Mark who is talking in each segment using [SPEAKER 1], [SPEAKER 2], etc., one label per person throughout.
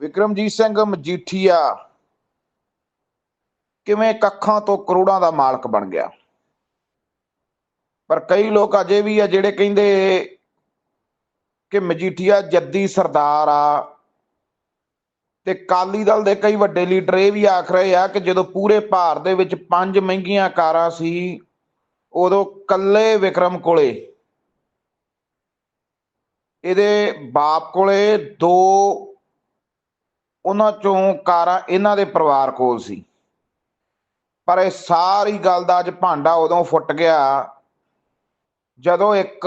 [SPEAKER 1] ਵਿਕਰਮਜੀਤ ਸਿੰਘ ਮਜੀਠੀਆ ਕਿਵੇਂ ਕੱਖਾਂ ਤੋਂ ਕਰੋੜਾਂ ਦਾ ਮਾਲਕ ਬਣ ਗਿਆ। ਪਰ ਕਈ ਲੋਕ ਅਜੇ ਵੀ ਆ ਜਿਹੜੇ ਕਹਿੰਦੇ ਕਿ ਮਜੀਠੀਆ ਜੱਦੀ ਸਰਦਾਰ ਆ ਤੇ ਕਾਲੀ ਦਲ ਦੇ ਕਈ ਵੱਡੇ ਲੀਡਰ ਇਹ ਵੀ ਆਖ ਰਹੇ ਆ ਕਿ ਜਦੋਂ ਪੂਰੇ ਭਾਰਤ ਦੇ ਵਿੱਚ ਪੰਜ ਮਹਿੰਗੀਆਂ ਕਾਰਾਂ ਸੀ, ਉਦੋਂ ਕੱਲੇ ਵਿਕਰਮ ਕੋਲੇ, ਇਹਦੇ ਬਾਪ ਕੋਲੇ ਦੋ ਉਹਨਾਂ ਚੋਂ ਕਾਰਾਂ ਇਹਨਾਂ ਦੇ ਪਰਿਵਾਰ ਕੋਲ ਸੀ। ਪਰ ਇਹ ਸਾਰੀ ਗੱਲ ਦਾ ਅੱਜ ਭਾਂਡਾ ਉਦੋਂ ਫੁੱਟ ਗਿਆ ਜਦੋਂ ਇੱਕ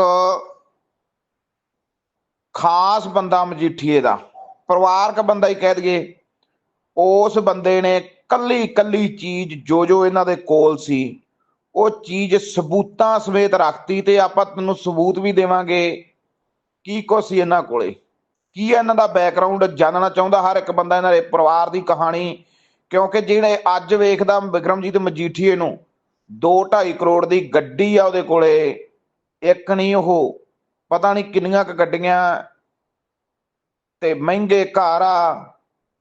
[SPEAKER 1] ਖਾਸ ਬੰਦਾ ਮਜੀਠੀਏ ਦਾ, ਪਰਿਵਾਰਕ ਬੰਦਾ ਹੀ ਕਹਿ ਦਈਏ, ਉਸ ਬੰਦੇ ਨੇ ਕੱਲੀ ਕੱਲੀ ਚੀਜ਼ ਜੋ ਜੋ ਇਹਨਾਂ ਦੇ ਕੋਲ ਸੀ, ਉਹ ਚੀਜ਼ ਸਬੂਤਾਂ ਸਮੇਤ ਰੱਖਤੀ ਤੇ ਆਪਾਂ ਤੁਹਾਨੂੰ ਸਬੂਤ ਵੀ ਦੇਵਾਂਗੇ ਕੀ ਕੁਛ ਸੀ ਇਹਨਾਂ ਕੋਲੇ। ਕੀ ਇਹਨਾਂ ਦਾ ਬੈਕਗ੍ਰਾਉਂਡ ਜਾਣਨਾ ਚਾਹੁੰਦਾ ਹਰ ਇੱਕ ਬੰਦਾ ਇਹਨਾਂ ਦੇ ਪਰਿਵਾਰ ਦੀ ਕਹਾਣੀ, ਕਿਉਂਕਿ ਜਿਹੜੇ ਅੱਜ ਵੇਖਦਾ ਵਿਕਰਮਜੀਤ ਮਜੀਠੀਏ ਨੂੰ 2.5 ਕਰੋੜ ਦੀ ਗੱਡੀ ਆ ਉਹਦੇ ਕੋਲੇ, ਇੱਕ ਨਹੀਂ ਉਹ, ਪਤਾ ਨਹੀਂ ਕਿੰਨੀਆਂ ਕ ਗੱਡੀਆਂ, ਤੇ ਮਹਿੰਗੇ ਘਰ ਆ,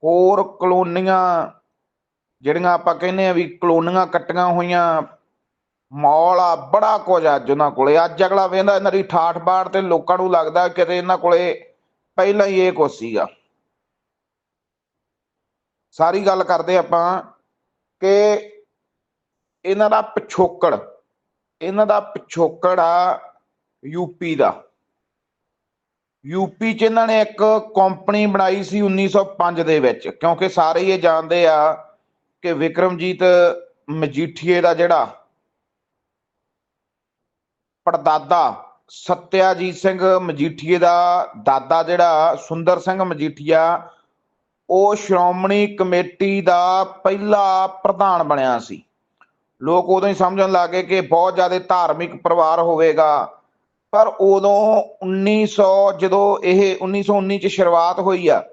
[SPEAKER 1] ਹੋਰ ਕਲੋਨੀਆਂ, ਜਿਹੜੀਆਂ ਆਪਾਂ ਕਹਿੰਦੇ ਆ ਵੀ ਕਲੋਨੀਆਂ ਕੱਟੀਆਂ ਹੋਈਆਂ ਮੌਲ ਆ, ਬੜਾ ਕੁਝ ਅੱਜ ਉਹਨਾਂ ਕੋਲੇ। ਅੱਜ ਅਗਲਾ ਵੇਂਦਾ ਇਹਨਾਂ ਦੀ ਠਾਠ ਬਾੜ ਤੇ ਲੋਕਾਂ ਨੂੰ ਲੱਗਦਾ ਕਿਤੇ ਇਹਨਾਂ ਕੋਲੇ ਪਹਿਲਾਂ ਹੀ ਇਹ ਕੁਛ ਸੀਗਾ। ਸਾਰੀ ਗੱਲ ਕਰਦੇ ਆਪਾਂ ਕਿ ਇਹਨਾਂ ਦਾ ਪਿਛੋਕੜ, ਇਹਨਾਂ ਦਾ ਪਿਛੋਕੜ ਆ ਯੂਪੀ ਦਾ। ਯੂਪੀ ਚ ਇਹਨਾਂ ਨੇ ਇੱਕ ਕੰਪਨੀ ਬਣਾਈ ਸੀ 1905 ਦੇ ਵਿੱਚ, ਕਿਉਂਕਿ ਸਾਰੇ ਇਹ ਜਾਣਦੇ ਆ ਕਿ ਵਿਕਰਮਜੀਤ ਮਜੀਠੀਏ ਦਾ ਜਿਹੜਾ ਪੜਦਾਦਾ ਸਤਿਆਜੀਤ ਸਿੰਘ ਮਜੀਠੀਏ ਦਾ ਦਾਦਾ ਜਿਹੜਾ ਸੁੰਦਰ ਸਿੰਘ ਮਜੀਠੀਆ, ਉਹ ਸ਼੍ਰੋਮਣੀ ਕਮੇਟੀ ਦਾ ਪਹਿਲਾ ਪ੍ਰਧਾਨ ਬਣਿਆ ਸੀ। ਲੋਕ ਉਦੋਂ ਹੀ ਸਮਝਣ ਲੱਗੇ ਕਿ ਬਹੁਤ ਜ਼ਿਆਦਾ ਧਾਰਮਿਕ ਪਰਿਵਾਰ ਹੋਵੇਗਾ। ਪਰ ਉਦੋਂ 1900 ਜਦੋਂ ਇਹ 1919 ਚ ਸ਼ੁਰੂਆਤ ਹੋਈ ਆ,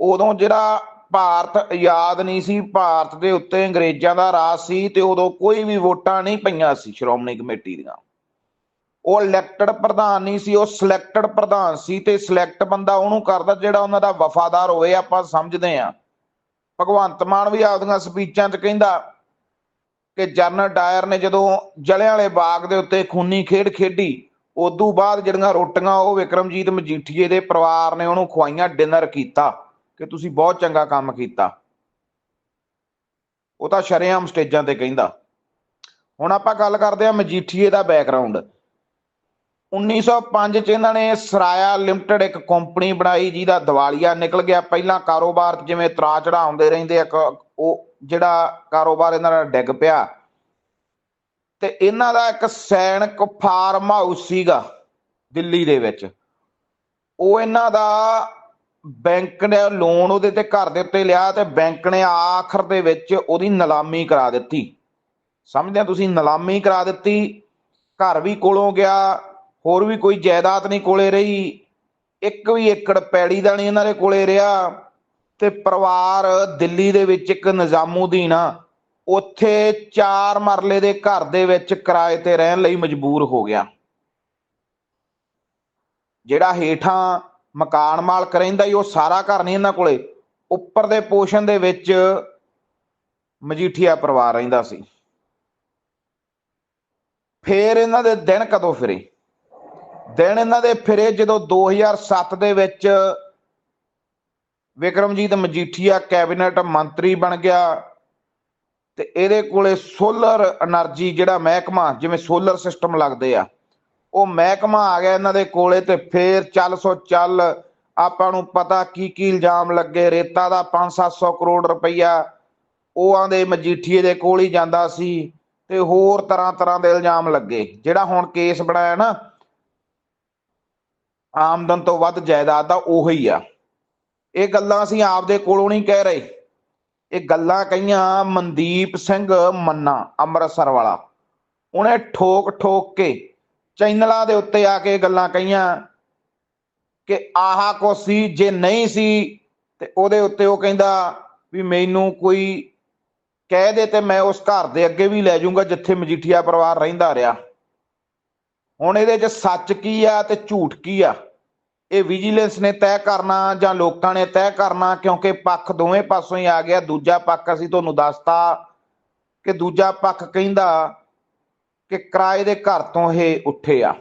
[SPEAKER 1] ਉਦੋਂ ਜਿਹੜਾ ਭਾਰਤ ਆਜ਼ਾਦ ਨਹੀਂ ਸੀ, ਭਾਰਤ ਦੇ ਉੱਤੇ ਅੰਗਰੇਜ਼ਾਂ ਦਾ ਰਾਜ ਸੀ ਤੇ ਉਦੋਂ ਕੋਈ ਵੀ ਵੋਟਾਂ ਨਹੀਂ ਪਈਆਂ ਸੀ ਸ਼੍ਰੋਮਣੀ ਕਮੇਟੀ ਦੀਆਂ। ਉਹ ਇਲੈਕਟਡ ਪ੍ਰਧਾਨ ਨਹੀਂ ਸੀ, ਉਹ ਸਿਲੈਕਟਡ ਪ੍ਰਧਾਨ ਸੀ ਤੇ ਸਿਲੈਕਟ ਬੰਦਾ ਉਹਨੂੰ ਕਰਦਾ ਜਿਹੜਾ ਉਹਨਾਂ ਦਾ ਵਫਾਦਾਰ ਹੋਵੇ, ਆਪਾਂ ਸਮਝਦੇ ਆ ਭਗਵੰਤ ਮਾਨ ਵੀ ਆਪਦੀਆਂ ਸਪੀਚਾਂ 'ਚ ਕਹਿੰਦਾ ਕਿ ਜਨਰਲ ਡਾਇਰ ਨੇ ਜਦੋਂ ਜਲਿਆਂ ਵਾਲੇ ਬਾਗ ਦੇ ਉੱਤੇ ਖੂਨੀ ਖੇਡ ਖੇਡੀ, ਉਦੋਂ ਬਾਅਦ ਜਿਹੜੀਆਂ ਰੋਟੀਆਂ ਉਹ ਵਿਕਰਮਜੀਤ ਮਜੀਠੀਏ ਦੇ ਪਰਿਵਾਰ ਨੇ ਉਹਨੂੰ ਖਵਾਈਆਂ ਡਿਨਰ ਕੀਤਾ ਕਿ ਤੁਸੀਂ ਬਹੁਤ ਚੰਗਾ ਕੰਮ ਕੀਤਾ। ਉਹ ਤਾਂ ਸ਼ਰੇਆਮ ਸਟੇਜਾਂ ਤੇ ਕਹਿੰਦਾ। ਹੁਣ ਆਪਾਂ ਗੱਲ ਕਰਦੇ ਆ ਮਜੀਠੀਏ ਦਾ ਬੈਕਗ੍ਰਾਉਂਡ 1905 ਚ ਇਹਨਾਂ ਨੇ ਸਰਾਇਆ ਲਿਮਟਿਡ ਇੱਕ ਕੰਪਨੀ ਬਣਾਈ, ਜਿਹਦਾ ਦਿਵਾਲੀਆ ਨਿਕਲ ਗਿਆ। ਪਹਿਲਾਂ ਕਾਰੋਬਾਰ ਜਿਵੇਂ ਤਰਾ ਚੜਾਉਂਦੇ ਰਹਿੰਦੇ ਆ ਉਹ ਜਿਹੜਾ ਕਾਰੋਬਾਰ ਇਹਨਾਂ ਦਾ ਡਿੱਗ ਪਿਆ। ਤੇ ਇਹਨਾਂ ਦਾ ਇੱਕ ਸੈਨਿਕ ਫਾਰਮ ਹਾਊਸ ਸੀਗਾ ਦਿੱਲੀ ਦੇ ਵਿੱਚ। ਉਹ ਇਹਨਾਂ ਦਾ ਬੈਂਕ ਨੇ ਲੋਨ ਉਹਦੇ ਤੇ ਘਰ ਦੇ ਉੱਤੇ ਲਿਆ ਤੇ ਬੈਂਕ ਨੇ ਆਖਰ ਦੇ ਵਿੱਚ ਉਹਦੀ ਨਿਲਾਮੀ ਕਰਾ ਦਿੱਤੀ। ਸਮਝਦੇ ਆ ਤੁਸੀਂ? ਨਿਲਾਮੀ ਕਰਾ ਦਿੱਤੀ। ਘਰ ਵੀ ਕੋਲੋਂ ਗਿਆ। ਹੋਰ ਵੀ ਕੋਈ ਜਾਇਦਾਦ ਨਹੀਂ ਕੋਲੇ ਰਹੀ। ਇੱਕ ਵੀ ਏਕੜ ਪੈੜੀ ਦਾ ਨਹੀਂ ਇਹਨਾਂ ਦੇ ਕੋਲੇ ਰਿਹਾ। ਤੇ ਪਰਿਵਾਰ ਦਿੱਲੀ ਦੇ ਵਿੱਚ ਇੱਕ ਨਿਜ਼ਾਮੂਦੀਨ ਆ। ਉੱਥੇ ਚਾਰ ਮਰਲੇ ਦੇ ਘਰ ਦੇ ਵਿੱਚ ਕਿਰਾਏ ਤੇ ਰਹਿਣ ਲਈ ਮਜਬੂਰ ਹੋ ਗਿਆ। ਜਿਹੜਾ ਹੇਠਾਂ ਮਕਾਨ ਮਾਲਕ ਰਹਿੰਦਾ ਹੀ ਉਹ ਸਾਰਾ ਘਰ ਨਹੀਂ ਇਹਨਾਂ ਕੋਲੇ। ਉੱਪਰ ਦੇ ਪੋਸ਼ਨ ਦੇ ਵਿੱਚ ਮਜੀਠੀਆ ਪਰਿਵਾਰ ਰਹਿੰਦਾ ਸੀ। ਫੇਰ ਇਹਨਾਂ ਦੇ ਦਿਨ ਕਦੋਂ ਫਿਰੇ? ਦਿਨ ਇਹਨਾਂ ਦੇ ਫਿਰੇ ਜਦੋਂ 2007 ਦੇ ਵਿੱਚ ਵਿਕਰਮਜੀਤ ਮਜੀਠੀਆ ਕੈਬਨਿਟ ਮੰਤਰੀ ਬਣ ਗਿਆ ਤੇ ਇਹਦੇ ਕੋਲੇ ਸੋਲਰ એનર્ਜੀ ਜਿਹੜਾ ਮਹਿਕਮਾ, ਜਿਵੇਂ ਸੋਲਰ ਸਿਸਟਮ ਲੱਗਦੇ ਆ, ਉਹ ਮਹਿਕਮਾ ਆ ਗਿਆ ਇਹਨਾਂ ਦੇ ਕੋਲੇ ਤੇ ਫੇਰ ਚੱਲ ਸੋ ਚੱਲ ਆਪਾਂ ਨੂੰ ਪਤਾ ਕੀ ਕੀ ਇਲਜ਼ਾਮ ਲੱਗੇ, ਰੇਤਾ ਦਾ 5-700 ਕਰੋੜ ਰੁਪਈਆ ਉਹ ਆਂਦੇ ਮਜੀਠੀਏ ਦੇ ਕੋਲ ਹੀ ਜਾਂਦਾ ਸੀ ਤੇ ਹੋਰ ਤਰ੍ਹਾਂ ਤਰ੍ਹਾਂ ਦੇ ਇਲਜ਼ਾਮ ਲੱਗੇ, ਜਿਹੜਾ ਹੁਣ ਕੇਸ ਬਣਾਇਆ ਨਾ ਆਮਦਨ ਤੋਂ ਵੱਧ ਜਾਇਦਾਦ ਦਾ ਉਹੀ ਆ। ਇਹ ਗੱਲਾਂ ਅਸੀਂ ਆਪਦੇ ਕੋਲੋਂ ਨਹੀਂ ਕਹਿ ਰਹੇ। ਇਹ ਗੱਲਾਂ ਕਹੀਆਂ ਮਨਦੀਪ ਸਿੰਘ ਮੰਨਾ, ਅੰਮ੍ਰਿਤਸਰ ਵਾਲਾ। ਉਹਨੇ ਠੋਕ ਠੋਕ ਕੇ ਚੈਨਲਾਂ ਦੇ ਉੱਤੇ ਆ ਕੇ ਗੱਲਾਂ ਕਹੀਆਂ ਕਿ ਆਹਾ ਕੋ ਸੀ, ਜੇ ਨਹੀਂ ਸੀ, ਤੇ ਉਹਦੇ ਉੱਤੇ ਉਹ ਕਹਿੰਦਾ ਵੀ ਮੈਨੂੰ ਕੋਈ ਕਹਿ ਦੇ ਤੇ ਮੈਂ ਉਸ ਘਰ ਦੇ ਅੱਗੇ ਵੀ ਲੈ ਜਾਊਂਗਾ ਜਿੱਥੇ ਮਜੀਠੀਆ ਪਰਿਵਾਰ ਰਹਿੰਦਾ ਰਿਹਾ। ਹੁਣ ਇਹਦੇ 'ਚ ਸੱਚ ਕੀ ਆ ਤੇ ਝੂਠ ਕੀ ਆ? ਇਹ ਵਿਜੀਲੈਂਸ ਨੇ ਤੈਅ ਕਰਨਾ ਜਾਂ ਲੋਕਾਂ ਨੇ ਤੈਅ ਕਰਨਾ, ਕਿਉਂਕਿ ਪੱਖ ਦੋਵੇਂ ਪਾਸੋਂ ਹੀ ਆ ਗਿਆ। ਦੂਜਾ ਪੱਖ ਅਸੀਂ ਤੁਹਾਨੂੰ ਦੱਸਤਾ ਕਿ ਦੂਜਾ ਪੱਖ ਕਹਿੰਦਾ ਕਿ ਕਿਰਾਏ ਦੇ ਘਰ ਤੋਂ ਇਹ ਉੱਠੇ ਆ।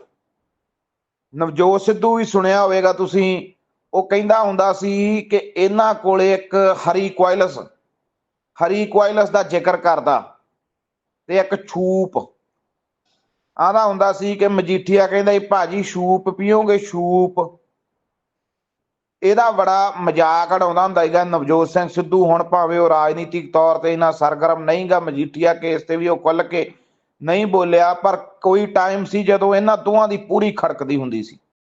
[SPEAKER 1] ਨਵਜੋਤ ਸਿੱਧੂ ਵੀ ਸੁਣਿਆ ਹੋਵੇਗਾ ਤੁਸੀਂ। ਉਹ ਕਹਿੰਦਾ ਹੁੰਦਾ ਸੀ ਕਿ ਇਹਨਾਂ ਕੋਲੇ ਇੱਕ ਹਰੀ ਕੁਆਇਲਸ ਹਰੀ ਕੁਆਇਲਸ ਦਾ ਜ਼ਿਕਰ ਕਰਦਾ ਤੇ ਇੱਕ ਛੂਪ। ਆਦਾ ਹੁੰਦਾ ਸੀ ਕਿ ਮਜੀਠੀਆ ਕਹਿੰਦਾ ਜੀ ਭਾਜੀ ਛੂਪ ਪੀਓਗੇ? ਛੂਪ। ਇਹਦਾ ਬੜਾ ਮਜ਼ਾਕ ਉਡਾਉਂਦਾ ਹੁੰਦਾ ਸੀਗਾ, ਨਵਜੋਤ ਸਿੰਘ ਸਿੱਧੂ ਹੁਣ ਭਾਵੇਂ ਉਹ ਰਾਜਨੀਤਿਕ ਤੌਰ ਤੇ ਇਹਨਾਂ ਸਰਗਰਮ ਨਹੀਂਗਾ, ਮਜੀਠੀਆ ਕੇਸ ਤੇ ਵੀ ਉਹ ਖੁੱਲ ਕੇ ਨਹੀਂ ਬੋਲਿਆ, ਪਰ ਕੋਈ ਟਾਈਮ ਸੀ ਜਦੋਂ ਇਹਨਾਂ ਦੋਵਾਂ ਦੀ ਪੂਰੀ ਖੜਕਦੀ ਹੁੰਦੀ ਸੀ।